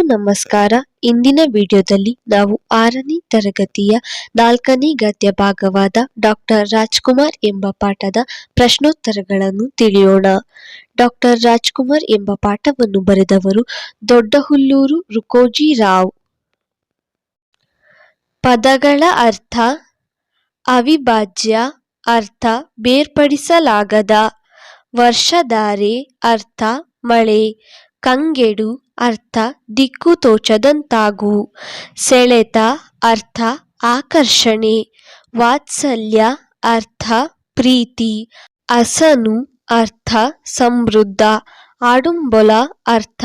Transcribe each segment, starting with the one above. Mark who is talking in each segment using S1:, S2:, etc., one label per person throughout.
S1: ಎಲ್ಲರಿಗೂ ನಮಸ್ಕಾರ. ಇಂದಿನ ವಿಡಿಯೋದಲ್ಲಿ ನಾವು ಆರನೇ ತರಗತಿಯ ನಾಲ್ಕನೇ ಗದ್ಯ ಭಾಗವಾದ ಡಾಕ್ಟರ್ ರಾಜ್ಕುಮಾರ್ ಎಂಬ ಪಾಠದ ಪ್ರಶ್ನೋತ್ತರಗಳನ್ನು ತಿಳಿಯೋಣ. ಡಾಕ್ಟರ್ ರಾಜ್ಕುಮಾರ್ ಎಂಬ ಪಾಠವನ್ನು ಬರೆದವರು ದೊಡ್ಡಹುಲ್ಲೂರು ರುಕೋಜಿ ರಾವ್. ಪದಗಳ ಅರ್ಥ ಅವಿಭಾಜ್ಯ ಅರ್ಥ ಬೇರ್ಪಡಿಸಲಾಗದ. ವರ್ಷಧಾರೆ ಅರ್ಥ ಮಳೆ. ಕಂಗೆಡು ಅರ್ಥ ದಿಕ್ಕು ತೋಚದಂತಾಗು. ಸೆಳೆತ ಅರ್ಥ ಆಕರ್ಷಣೆ. ವಾತ್ಸಲ್ಯ ಅರ್ಥ ಪ್ರೀತಿ. ಅಸನು ಅರ್ಥ ಸಮೃದ್ಧ. ಆಡುಂಬೊಲ ಅರ್ಥ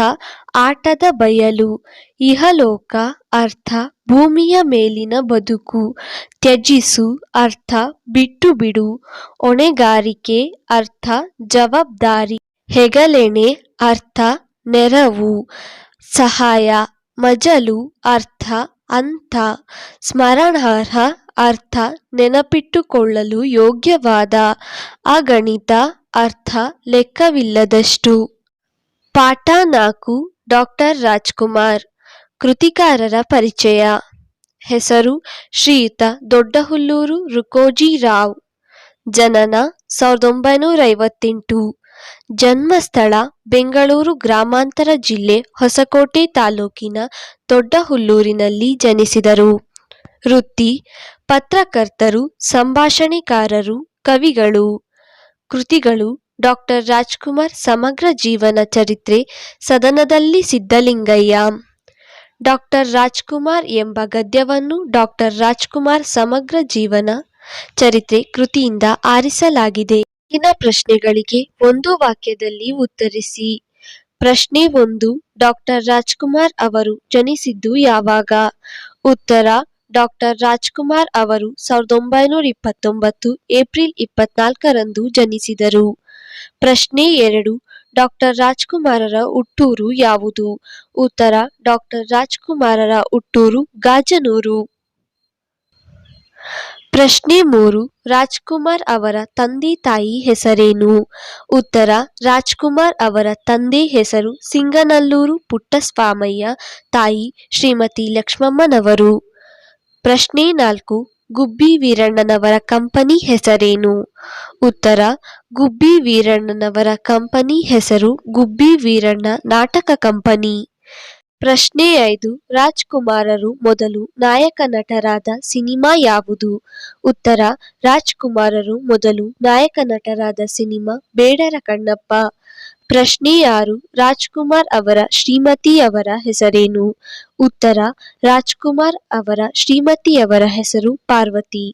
S1: ಆಟದ ಬಯಲು. ಇಹಲೋಕ ಅರ್ಥ ಭೂಮಿಯ ಮೇಲಿನ ಬದುಕು. ತ್ಯಜಿಸು ಅರ್ಥ ಬಿಟ್ಟು ಬಿಡು. ಹೊಣೆಗಾರಿಕೆ ಅರ್ಥ ಜವಾಬ್ದಾರಿ. ಹೆಗಲೆಣೆ ಅರ್ಥ ನೆರವು, ಸಹಾಯ, ಮಜಲು, ಅರ್ಥ ಅಂತ ಸ್ಮರಣಾರ್ಹ, ಅರ್ಥ, ನೆನಪಿಟ್ಟುಕೊಳ್ಳಲು ಯೋಗ್ಯವಾದ, ಅಗಣಿತ, ಅರ್ಥ, ಲೆಕ್ಕವಿಲ್ಲದಷ್ಟು. ಪಾಠ ನಾಲ್ಕು, ಡಾಕ್ಟರ್ ರಾಜ್ಕುಮಾರ್, ಕೃತಿಕಾರರ ಪರಿಚಯ. ಹೆಸರು, ಶ್ರೀಯುತ ದೊಡ್ಡಹುಲ್ಲೂರು ರುಕೋಜಿ ರಾವ್. ಜನನ, ಸಾವಿರದ ಒಂಬೈನೂರ ಐವತ್ತೆಂಟು. ಜನ್ಮಸ್ಥಳ ಬೆಂಗಳೂರು ಗ್ರಾಮಾಂತರ ಜಿಲ್ಲೆ ಹೊಸಕೋಟೆ ತಾಲೂಕಿನ ದೊಡ್ಡಹುಲ್ಲೂರಿನಲ್ಲಿ ಜನಿಸಿದರು. ವೃತ್ತಿ, ಪತ್ರಕರ್ತರು, ಸಂಭಾಷಣೆಕಾರರು, ಕವಿಗಳು, ಕೃತಿಗಳು ಡಾಕ್ಟರ್ ರಾಜ್ಕುಮಾರ್ ಸಮಗ್ರ ಜೀವನ ಚರಿತ್ರೆ ಸದನದಲ್ಲಿ ಸಿದ್ಧಲಿಂಗಯ್ಯ. ಡಾಕ್ಟರ್ ರಾಜ್ಕುಮಾರ್ ಎಂಬ ಗದ್ಯವನ್ನು ಡಾಕ್ಟರ್ ರಾಜ್ಕುಮಾರ್ ಸಮಗ್ರ ಜೀವನ ಚರಿತ್ರೆ ಕೃತಿಯಿಂದ ಆರಿಸಲಾಗಿದೆ. ಕೆಳಗಿನ ಪ್ರಶ್ನೆಗಳಿಗೆ ಒಂದು ವಾಕ್ಯದಲ್ಲಿ ಉತ್ತರಿಸಿ. ಪ್ರಶ್ನೆ ಒಂದು, ಡಾಕ್ಟರ್ ರಾಜ್ಕುಮಾರ್ ಅವರು ಜನಿಸಿದ್ದು ಯಾವಾಗ? ಉತ್ತರ, ಡಾಕ್ಟರ್ ರಾಜ್ಕುಮಾರ್ ಅವರು ಸಾವಿರದ ಒಂಬೈನೂರ ಇಪ್ಪತ್ತೊಂಬತ್ತು, ಏಪ್ರಿಲ್ ಇಪ್ಪತ್ನಾಲ್ಕರಂದು ಜನಿಸಿದರು. ಪ್ರಶ್ನೆ ಎರಡು, ಡಾಕ್ಟರ್ ರಾಜ್ಕುಮಾರರ ಹುಟ್ಟೂರು ಯಾವುದು? ಉತ್ತರ, ಡಾಕ್ಟರ್ ರಾಜ್ಕುಮಾರರ ಹುಟ್ಟೂರು ಗಾಜನೂರು. ಪ್ರಶ್ನೆ ಮೂರು, ರಾಜ್ಕುಮಾರ್ ಅವರ ತಂದೆ ತಾಯಿ ಹೆಸರೇನು? ಉತ್ತರ, ರಾಜ್ಕುಮಾರ್ ಅವರ ತಂದೆ ಹೆಸರು ಸಿಂಗನಲ್ಲೂರು ಪುಟ್ಟಸ್ವಾಮಯ್ಯ, ತಾಯಿ ಶ್ರೀಮತಿ ಲಕ್ಷ್ಮಮ್ಮನವರು. ಪ್ರಶ್ನೆ ನಾಲ್ಕು, ಗುಬ್ಬಿ ವೀರಣ್ಣನವರ ಕಂಪನಿ ಹೆಸರೇನು? ಉತ್ತರ, ಗುಬ್ಬಿ ವೀರಣ್ಣನವರ ಕಂಪನಿ ಹೆಸರು ಗುಬ್ಬಿ ವೀರಣ್ಣ ನಾಟಕ ಕಂಪನಿ. ಪ್ರಶ್ನೆ ಐದು, ರಾಜ್ಕುಮಾರರು ಮೊದಲು ನಾಯಕ ನಟರಾದ ಸಿನಿಮಾ ಯಾವುದು? ಉತ್ತರ, ರಾಜ್ಕುಮಾರರು ಮೊದಲು ನಾಯಕ ನಟರಾದ ಸಿನಿಮಾ ಬೇಡರ ಕಣ್ಣಪ್ಪ ಪ್ರಶ್ನೆ ಆರು, ರಾಜ್ಕುಮಾರ್ ಅವರ ಶ್ರೀಮತಿಯವರ ಹೆಸರೇನು? ಉತ್ತರ, ರಾಜ್ಕುಮಾರ್ ಅವರ ಶ್ರೀಮತಿಯವರ ಹೆಸರು ಪಾರ್ವತಿ.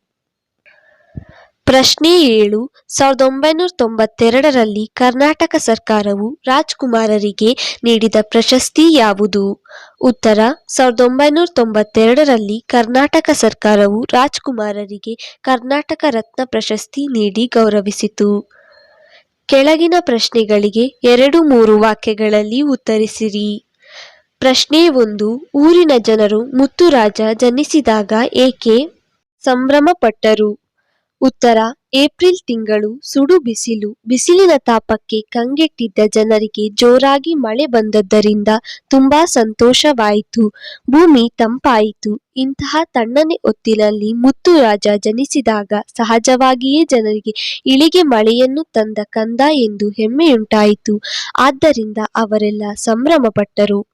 S1: ಪ್ರಶ್ನೆ ಏಳು. ಸಾವಿರದ ಒಂಬೈನೂರ ತೊಂಬತ್ತೆರಡರಲ್ಲಿ ಕರ್ನಾಟಕ ಸರ್ಕಾರವು ರಾಜ್ಕುಮಾರರಿಗೆ ನೀಡಿದ ಪ್ರಶಸ್ತಿ ಯಾವುದು? ಉತ್ತರ ಸಾವಿರದ ಒಂಬೈನೂರ ತೊಂಬತ್ತೆರಡರಲ್ಲಿ ಕರ್ನಾಟಕ ಸರ್ಕಾರವು ರಾಜ್ಕುಮಾರರಿಗೆ ಕರ್ನಾಟಕ ರತ್ನ ಪ್ರಶಸ್ತಿ ನೀಡಿ ಗೌರವಿಸಿತು. ಕೆಳಗಿನ ಪ್ರಶ್ನೆಗಳಿಗೆ ಎರಡು ಮೂರು ವಾಕ್ಯಗಳಲ್ಲಿ ಉತ್ತರಿಸಿರಿ. ಪ್ರಶ್ನೆ ಒಂದು, ಊರಿನ ಜನರು ಮುತ್ತುರಾಜ ಜನಿಸಿದಾಗ ಏಕೆ ಸಂಭ್ರಮಪಟ್ಟರು? ಉತ್ತರ, ಏಪ್ರಿಲ್ ತಿಂಗಳು ಸುಡು ಬಿಸಿಲು, ಬಿಸಿಲಿನ ತಾಪಕ್ಕೆ ಕಂಗೆಟ್ಟಿದ್ದ ಜನರಿಗೆ ಜೋರಾಗಿ ಮಳೆ ಬಂದದ್ದರಿಂದ ತುಂಬಾ ಸಂತೋಷವಾಯಿತು. ಭೂಮಿ ತಂಪಾಯಿತು. ಇಂತಹ ತಣ್ಣನೆ ಹೊತ್ತಿನಲ್ಲಿ ಮುತ್ತುರಾಜ ಜನಿಸಿದಾಗ ಸಹಜವಾಗಿಯೇ ಜನರಿಗೆ ಇಳಿಗೆ ಮಳೆಯನ್ನು ತಂದ ಕಂದ ಎಂದು ಹೆಮ್ಮೆಯುಂಟಾಯಿತು ಆದ್ದರಿಂದ ಅವರೆಲ್ಲ ಸಂಭ್ರಮಪಟ್ಟರು.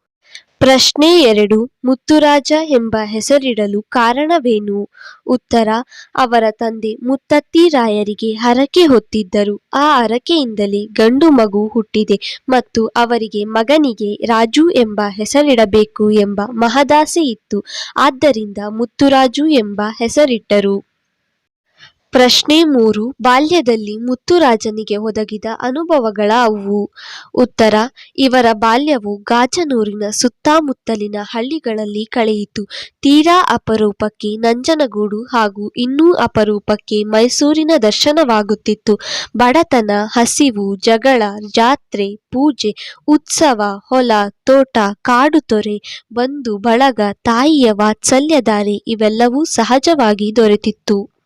S1: ಪ್ರಶ್ನೆ ಎರಡು. ಮುತ್ತುರಾಜ ಎಂಬ ಹೆಸರಿಡಲು ಕಾರಣವೇನು? ಉತ್ತರ, ಅವರ ತಂದೆ ಮುತ್ತತ್ತಿ ರಾಯರಿಗೆ ಹರಕೆ ಹೊತ್ತಿದ್ದರು. ಆ ಹರಕೆಯಿಂದಲೇ ಗಂಡು ಮಗು ಹುಟ್ಟಿದೆ ಮತ್ತು ಅವರಿಗೆ ಮಗನಿಗೆ ರಾಜು ಎಂಬ ಹೆಸರಿಡಬೇಕು ಎಂಬ ಮಹದಾಸೆ ಇತ್ತು. ಆದ್ದರಿಂದ ಮುತ್ತುರಾಜು ಎಂಬ ಹೆಸರಿಟ್ಟರು. ಪ್ರಶ್ನೆ ಮೂರು, ಬಾಲ್ಯದಲ್ಲಿ ಮುತ್ತುರಾಜನಿಗೆ ಒದಗಿದ ಅನುಭವಗಳಾವುವು ಉತ್ತರ, ಇವರ ಬಾಲ್ಯವು ಗಾಜನೂರಿನ ಸುತ್ತಮುತ್ತಲಿನ ಹಳ್ಳಿಗಳಲ್ಲಿ ಕಳೆಯಿತು. ತೀರಾ ಅಪರೂಪಕ್ಕೆ ನಂಜನಗೂಡು ಹಾಗೂ ಇನ್ನೂ ಅಪರೂಪಕ್ಕೆ ಮೈಸೂರಿನ ದರ್ಶನವಾಗುತ್ತಿತ್ತು. ಬಡತನ, ಹಸಿವು, ಜಗಳ, ಜಾತ್ರೆ, ಪೂಜೆ, ಉತ್ಸವ, ಹೊಲ, ತೋಟ, ಕಾಡು ತೊರೆ, ಬಂಧು, ಬಳಗ, ತಾಯಿಯ ವಾತ್ಸಲ್ಯಧಾರೆ ಇವೆಲ್ಲವೂ ಸಹಜವಾಗಿ ದೊರೆತಿತ್ತು.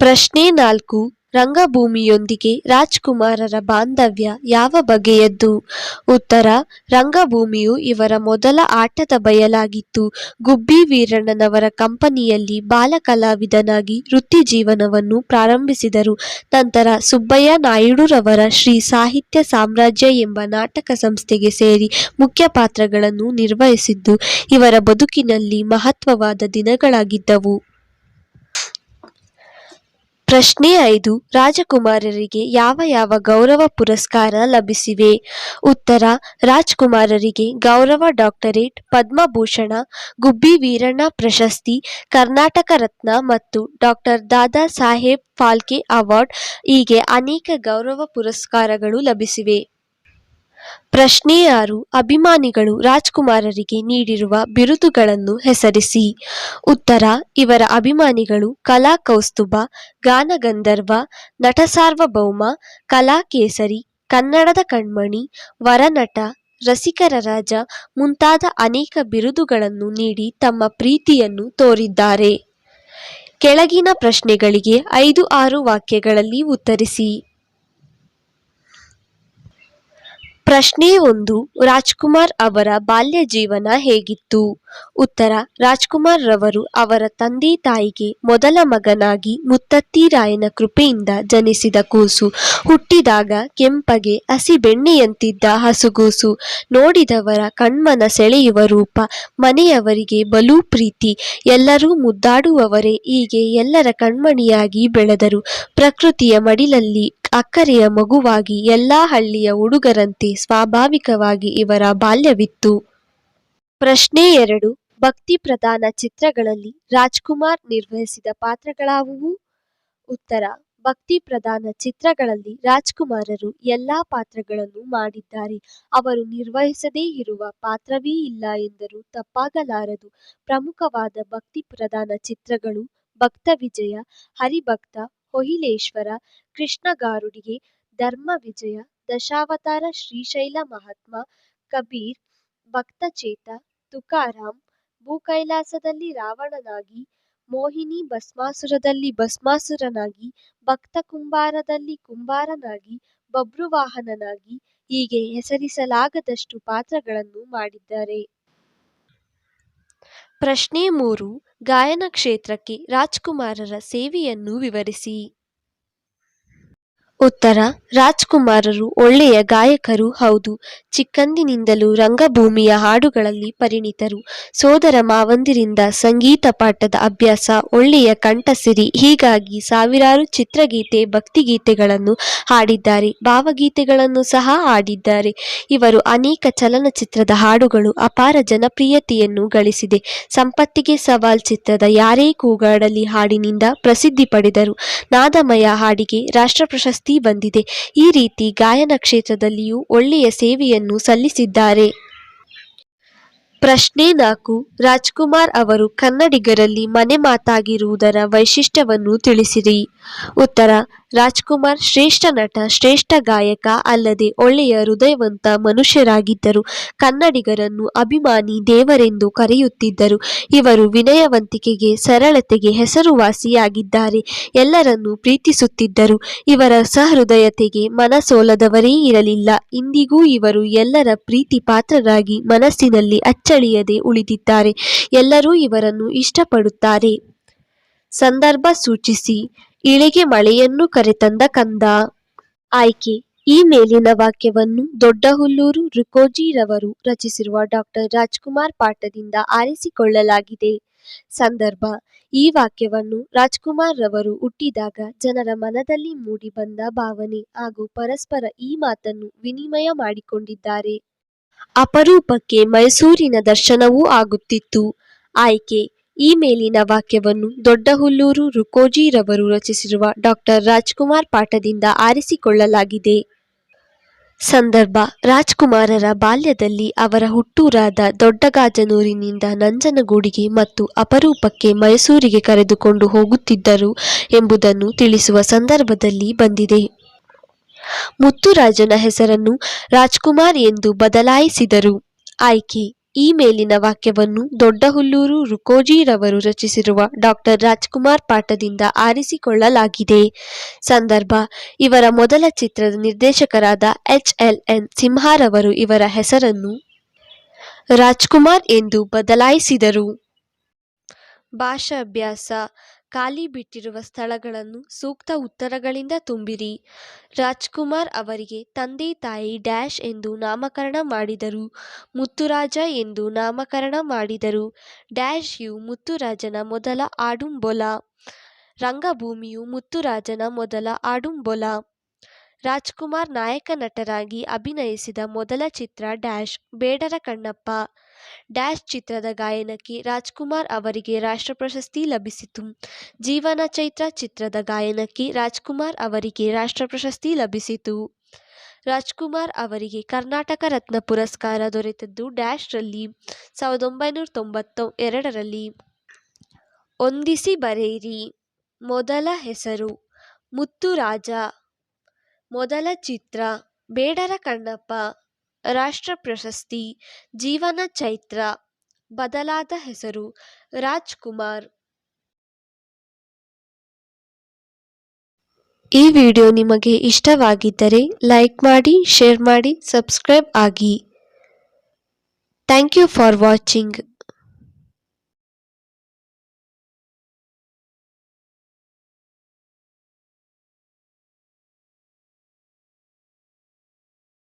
S1: ಪ್ರಶ್ನೆ ನಾಲ್ಕು. ರಂಗಭೂಮಿಯೊಂದಿಗೆ ರಾಜ್ಕುಮಾರರ ಬಾಂಧವ್ಯ ಯಾವ ಬಗೆಯದ್ದು? ಉತ್ತರ. ರಂಗಭೂಮಿಯು ಇವರ ಮೊದಲ ಆಟದ ಬಯಲಾಗಿತ್ತು. ಗುಬ್ಬಿ ವೀರಣ್ಣನವರ ಕಂಪನಿಯಲ್ಲಿ ಬಾಲ ಕಲಾವಿದನಾಗಿ ವೃತ್ತಿ ಜೀವನವನ್ನು ಪ್ರಾರಂಭಿಸಿದರು. ನಂತರ ಸುಬ್ಬಯ್ಯ ನಾಯ್ಡುರವರ ಶ್ರೀ ಸಾಹಿತ್ಯ ಸಾಮ್ರಾಜ್ಯ ಎಂಬ ನಾಟಕ ಸಂಸ್ಥೆಗೆ ಸೇರಿ ಮುಖ್ಯ ಪಾತ್ರಗಳನ್ನು ನಿರ್ವಹಿಸಿದ್ದು, ಇವರ ಬದುಕಿನಲ್ಲಿ ಮಹತ್ವವಾದ ದಿನಗಳಾಗಿದ್ದವು. ಪ್ರಶ್ನೆ ಐದು. ರಾಜಕುಮಾರರಿಗೆ ಯಾವ ಯಾವ ಗೌರವ ಪುರಸ್ಕಾರ ಲಭಿಸಿವೆ? ಉತ್ತರ, ರಾಜ್ಕುಮಾರರಿಗೆ ಗೌರವ ಡಾಕ್ಟರೇಟ್ ಪದ್ಮಭೂಷಣ, ಗುಬ್ಬಿ ವೀರಣ್ಣ ಪ್ರಶಸ್ತಿ, ಕರ್ನಾಟಕ ರತ್ನ ಮತ್ತು ಡಾಕ್ಟರ್ ದಾದಾ ಸಾಹೇಬ್ ಫಾಲ್ಕೆ ಅವಾರ್ಡ್. ಹೀಗೆ ಅನೇಕ ಗೌರವ ಪುರಸ್ಕಾರಗಳು ಲಭಿಸಿವೆ. ಪ್ರಶ್ನೆ ಆರು ಅಭಿಮಾನಿಗಳು ರಾಜ್ಕುಮಾರರಿಗೆ ನೀಡಿರುವ ಬಿರುದುಗಳನ್ನು ಹೆಸರಿಸಿ. ಉತ್ತರ, ಇವರ ಅಭಿಮಾನಿಗಳು ಕಲಾ ಕೌಸ್ತುಭ, ಗಾನಗಂಧರ್ವ, ನಟ ಸಾರ್ವಭೌಮ ಕಲಾಕೇಸರಿ ಕನ್ನಡದ ಕಣ್ಮಣಿ, ವರನಟ, ರಸಿಕರ ರಾಜ ಮುಂತಾದ ಅನೇಕ ಬಿರುದುಗಳನ್ನು ನೀಡಿ ತಮ್ಮ ಪ್ರೀತಿಯನ್ನು ತೋರಿದ್ದಾರೆ. ಕೆಳಗಿನ ಪ್ರಶ್ನೆಗಳಿಗೆ ಐದು ಆರು ವಾಕ್ಯಗಳಲ್ಲಿ ಉತ್ತರಿಸಿ. ಪ್ರಶ್ನೆ ಒಂದು, ರಾಜ್ಕುಮಾರ್ ಅವರ ಬಾಲ್ಯ ಜೀವನ ಹೇಗಿತ್ತು? ಉತ್ತರ, ರಾಜ್ಕುಮಾರ್ ರವರು ಅವರ ತಂದೆ ತಾಯಿಗೆ ಮೊದಲ ಮಗನಾಗಿ ಮುತ್ತತ್ತಿ ರಾಯನ ಕೃಪೆಯಿಂದ ಜನಿಸಿದ ಕೂಸು. ಹುಟ್ಟಿದಾಗ ಕೆಂಪಗೆ ಹಸಿ ಬೆಣ್ಣೆಯಂತಿದ್ದ ಹಸುಗೂಸು. ನೋಡಿದವರ ಕಣ್ಮನ ಸೆಳೆಯುವ ರೂಪ, ಮನೆಯವರಿಗೆ ಬಲು ಪ್ರೀತಿ. ಎಲ್ಲರೂ ಮುದ್ದಾಡುವವರೇ ಹೀಗೆ ಎಲ್ಲರ ಕಣ್ಮಣಿಯಾಗಿ ಬೆಳೆದರು. ಪ್ರಕೃತಿಯ ಮಡಿಲಲ್ಲಿ ಅಕ್ಕರೆಯ ಮಗುವಾಗಿ ಎಲ್ಲಾ ಹಳ್ಳಿಯ ಹುಡುಗರಂತೆ ಸ್ವಾಭಾವಿಕವಾಗಿ ಇವರ ಬಾಲ್ಯವಿತ್ತು. ಪ್ರಶ್ನೆ ಎರಡು, ಭಕ್ತಿ ಪ್ರಧಾನ ಚಿತ್ರಗಳಲ್ಲಿ ರಾಜ್ಕುಮಾರ್ ನಿರ್ವಹಿಸಿದ ಪಾತ್ರಗಳಾವುವು? ಉತ್ತರ, ಭಕ್ತಿ ಪ್ರಧಾನ ಚಿತ್ರಗಳಲ್ಲಿ ರಾಜ್ಕುಮಾರರು ಎಲ್ಲಾ ಪಾತ್ರಗಳನ್ನು ಮಾಡಿದ್ದಾರೆ. ಅವರು ನಿರ್ವಹಿಸದೇ ಇರುವ ಪಾತ್ರವೇ ಇಲ್ಲ ಎಂದರೂ ತಪ್ಪಾಗಲಾರದು. ಪ್ರಮುಖವಾದ ಭಕ್ತಿ ಪ್ರಧಾನ ಚಿತ್ರಗಳು ಭಕ್ತ ವಿಜಯ, ಹರಿಭಕ್ತ ಒಹಿಲೇಶ್ವರ ಕೃಷ್ಣಗಾರುಡಿಗೆ ಧರ್ಮ ವಿಜಯ, ದಶಾವತಾರ ಶ್ರೀಶೈಲ ಮಹಾತ್ಮ, ಕಬೀರ್ ಭಕ್ತಚೇತ ತುಕಾರಾಮ್, ಭೂಕೈಲಾಸದಲ್ಲಿ ರಾವಣನಾಗಿ, ಮೋಹಿನಿ ಭಸ್ಮಾಸುರದಲ್ಲಿ ಭಸ್ಮಾಸುರನಾಗಿ, ಭಕ್ತ ಕುಂಬಾರದಲ್ಲಿ ಕುಂಬಾರನಾಗಿ ಬಬ್ರುವಾಹನನಾಗಿ ಹೀಗೆ ಹೆಸರಿಸಲಾಗದಷ್ಟು ಪಾತ್ರಗಳನ್ನು ಮಾಡಿದ್ದಾರೆ. ಪ್ರಶ್ನೆ ಮೂರು, ಗಾಯನ ಕ್ಷೇತ್ರಕ್ಕೆ ರಾಜ್ಕುಮಾರರ ಸೇವೆಯನ್ನು ವಿವರಿಸಿ. ಉತ್ತರ, ರಾಜ್ಕುಮಾರರು ಒಳ್ಳೆಯ ಗಾಯಕರು ಹೌದು. ಚಿಕ್ಕಂದಿನಿಂದಲೂ ರಂಗಭೂಮಿಯ ಹಾಡುಗಳಲ್ಲಿ ಪರಿಣಿತರು. ಸೋದರ ಮಾವಂದಿರಿಂದ ಸಂಗೀತ ಪಾಠದ ಅಭ್ಯಾಸ, ಒಳ್ಳೆಯ ಕಂಠಸಿರಿ, ಹೀಗಾಗಿ ಸಾವಿರಾರು ಚಿತ್ರಗೀತೆ, ಭಕ್ತಿಗೀತೆಗಳನ್ನು ಹಾಡಿದ್ದಾರೆ. ಭಾವಗೀತೆಗಳನ್ನು ಸಹ ಹಾಡಿದ್ದಾರೆ. ಇವರು ಅನೇಕ ಚಲನಚಿತ್ರದ ಹಾಡುಗಳು ಅಪಾರ ಜನಪ್ರಿಯತೆಯನ್ನು ಗಳಿಸಿದೆ. ಸಂಪತ್ತಿಗೆ ಸವಾಲ್ ಚಿತ್ರದ ಯಾರೇ ಕೂಗಾಡಲಿ ಹಾಡಿನಿಂದ ಪ್ರಸಿದ್ಧಿ ಪಡೆದರು. ನಾದಮಯ ಹಾಡಿಗೆ ರಾಷ್ಟ್ರ ಪ್ರಶಸ್ತಿ ಬಂದಿದೆ. ಈ ರೀತಿ ಗಾಯನ ಕ್ಷೇತ್ರದಲ್ಲಿಯೂ ಒಳ್ಳೆಯ ಸೇವೆಯನ್ನು ಸಲ್ಲಿಸಿದ್ದಾರೆ. ಪ್ರಶ್ನೆ ನಾಲ್ಕು. ರಾಜ್ಕುಮಾರ್ ಅವರು ಕನ್ನಡಿಗರಲ್ಲಿ ಮನೆ ಮಾತಾಗಿರುವುದರ ವೈಶಿಷ್ಟ್ಯವನ್ನು ತಿಳಿಸಿರಿ. ಉತ್ತರ. ರಾಜ್ಕುಮಾರ್ ಶ್ರೇಷ್ಠ ನಟ, ಶ್ರೇಷ್ಠ ಗಾಯಕ ಅಲ್ಲದೆ ಒಳ್ಳೆಯ ಹೃದಯವಂತ ಮನುಷ್ಯರಾಗಿದ್ದರು. ಕನ್ನಡಿಗರನ್ನು ಅಭಿಮಾನಿ ದೇವರೆಂದು ಕರೆಯುತ್ತಿದ್ದರು. ಇವರು ವಿನಯವಂತಿಕೆಗೆ, ಸರಳತೆಗೆ ಹೆಸರುವಾಸಿಯಾಗಿದ್ದಾರೆ. ಎಲ್ಲರನ್ನೂ ಪ್ರೀತಿಸುತ್ತಿದ್ದರು. ಇವರ ಸಹೃದಯತೆಗೆ ಮನಸೋಲದವರೇ ಇರಲಿಲ್ಲ. ಇಂದಿಗೂ ಇವರು ಎಲ್ಲರ ಪ್ರೀತಿ ಪಾತ್ರರಾಗಿ ಮನಸ್ಸಿನಲ್ಲಿ ಅಚ್ಚಳಿಯದೆ ಉಳಿದಿದ್ದಾರೆ. ಎಲ್ಲರೂ ಇವರನ್ನು ಇಷ್ಟಪಡುತ್ತಾರೆ. ಸಂದರ್ಭ ಸೂಚಿಸಿ. ಇಳೆಗೆ ಮಳೆಯನ್ನು ಕರೆತಂದ ಕಂದ. ಆಯ್ಕೆ, ಈ ಮೇಲಿನ ವಾಕ್ಯವನ್ನು ದೊಡ್ಡಹುಲ್ಲೂರು ರುಕೋಜಿರವರು ರಚಿಸಿರುವ ಡಾಕ್ಟರ್ ರಾಜ್ಕುಮಾರ್ ಪಾಠದಿಂದ ಆರಿಸಿಕೊಳ್ಳಲಾಗಿದೆ. ಸಂದರ್ಭ, ಈ ವಾಕ್ಯವನ್ನು ರಾಜ್ಕುಮಾರ್ ರವರು ಹುಟ್ಟಿದಾಗ ಜನರ ಮನದಲ್ಲಿ ಮೂಡಿಬಂದ ಭಾವನೆ ಹಾಗೂ ಪರಸ್ಪರ ಈ ಮಾತನ್ನು ವಿನಿಮಯ ಮಾಡಿಕೊಂಡಿದ್ದಾರೆ. ಅಪರೂಪಕ್ಕೆ ಮೈಸೂರಿನ ದರ್ಶನವೂ ಆಗುತ್ತಿತ್ತು. ಆಯ್ಕೆ ಈ ಮೇಲಿನ ವಾಕ್ಯವನ್ನು ದೊಡ್ಡಹುಲ್ಲೂರು ರುಕೋಜಿರವರು ರಚಿಸಿರುವ ಡಾಕ್ಟರ್ ರಾಜ್ಕುಮಾರ್ ಪಾಠದಿಂದ ಆರಿಸಿಕೊಳ್ಳಲಾಗಿದೆ. ಸಂದರ್ಭ, ರಾಜ್ಕುಮಾರರ ಬಾಲ್ಯದಲ್ಲಿ ಅವರ ಹುಟ್ಟೂರಾದ ದೊಡ್ಡಗಾಜನೂರಿನಿಂದ ನಂಜನಗೂಡಿಗೆ ಮತ್ತು ಅಪರೂಪಕ್ಕೆ ಮೈಸೂರಿಗೆ ಕರೆದುಕೊಂಡು ಹೋಗುತ್ತಿದ್ದರು ಎಂಬುದನ್ನು ತಿಳಿಸುವ ಸಂದರ್ಭದಲ್ಲಿ ಬಂದಿದೆ. ಮುತ್ತುರಾಜನ ಹೆಸರನ್ನು ರಾಜ್ಕುಮಾರ್ ಎಂದು ಬದಲಾಯಿಸಿದರು. ಆಯ್ಕೆ ಈ ಮೇಲಿನ ವಾಕ್ಯವನ್ನು ದೊಡ್ಡಹುಲ್ಲೂರು ರುಕೋಜಿರವರು ರಚಿಸಿರುವ ಡಾಕ್ಟರ್ ರಾಜ್ಕುಮಾರ್ ಪಾಠದಿಂದ ಆರಿಸಿಕೊಳ್ಳಲಾಗಿದೆ. ಸಂದರ್ಭ, ಇವರ ಮೊದಲ ಚಿತ್ರದ ನಿರ್ದೇಶಕರಾದ ಎಚ್ ಎಲ್ ಎನ್ ಸಿಂಹಾರವರು ಇವರ ಹೆಸರನ್ನು ರಾಜ್ಕುಮಾರ್ ಎಂದು ಬದಲಾಯಿಸಿದರು. ಭಾಷಾಭ್ಯಾಸ ಖಾಲಿ ಬಿಟ್ಟಿರುವ ಸ್ಥಳಗಳನ್ನು ಸೂಕ್ತ ಉತ್ತರಗಳಿಂದ ತುಂಬಿರಿ. ರಾಜ್ಕುಮಾರ್ ಅವರಿಗೆ ತಂದೆ ತಾಯಿ ಡ್ಯಾಶ್ ಎಂದು ನಾಮಕರಣ ಮಾಡಿದರು. ಮುತ್ತುರಾಜ ಎಂದು ನಾಮಕರಣ ಮಾಡಿದರು. ಡ್ಯಾಶ್ ಯು ಮುತ್ತುರಾಜನ ಮೊದಲ ಆಡುಂಬೊಲ. ರಂಗಭೂಮಿಯು ಮುತ್ತುರಾಜನ ಮೊದಲ ಆಡುಂಬೊಲ. ರಾಜ್ಕುಮಾರ್ ನಾಯಕ ನಟರಾಗಿ ಅಭಿನಯಿಸಿದ ಮೊದಲ ಚಿತ್ರ ಡ್ಯಾಶ್, ಬೇಡರ ಕಣ್ಣಪ್ಪ. ಡ್ಯಾಶ್ ಚಿತ್ರದ ಗಾಯನಕ್ಕೆ ರಾಜ್ಕುಮಾರ್ ಅವರಿಗೆ ರಾಷ್ಟ್ರ ಪ್ರಶಸ್ತಿ ಲಭಿಸಿತು. ಜೀವನ ಚೈತ್ರ ಚಿತ್ರದ ಗಾಯನಕ್ಕೆ ರಾಜ್ಕುಮಾರ್ ಅವರಿಗೆ ರಾಷ್ಟ್ರ ಪ್ರಶಸ್ತಿ ಲಭಿಸಿತು. ರಾಜ್ಕುಮಾರ್ ಅವರಿಗೆ ಕರ್ನಾಟಕ ರತ್ನ ಪುರಸ್ಕಾರ ದೊರೆತದ್ದು ಡ್ಯಾಶ್ರಲ್ಲಿ ಸಾವಿರದ ಒಂಬೈನೂರ ತೊಂಬತ್ತ ಎರಡರಲ್ಲಿ. ಹೊಂದಿಸಿ ಬರೆಯಿರಿ ಮೊದಲ ಹೆಸರು ಮುತ್ತುರಾಜ ಮೊದಲ ಚಿತ್ರ ಬೇಡರ ಕಣ್ಣಪ್ಪ ರಾಷ್ಟ್ರ ಪ್ರಶಸ್ತಿ, ಜೀವನ ಚೈತ್ರ, ಬದಲಾದ ಹೆಸರು, ರಾಜ್ಕುಮಾರ್. ಈ ವಿಡಿಯೋ ನಿಮಗೆ ಇಷ್ಟವಾಗಿದ್ದರೆ ಲೈಕ್ ಮಾಡಿ, ಶೇರ್ ಮಾಡಿ, ಸಬ್ಸ್ಕ್ರೈಬ್ ಆಗಿ. Thank you for watching.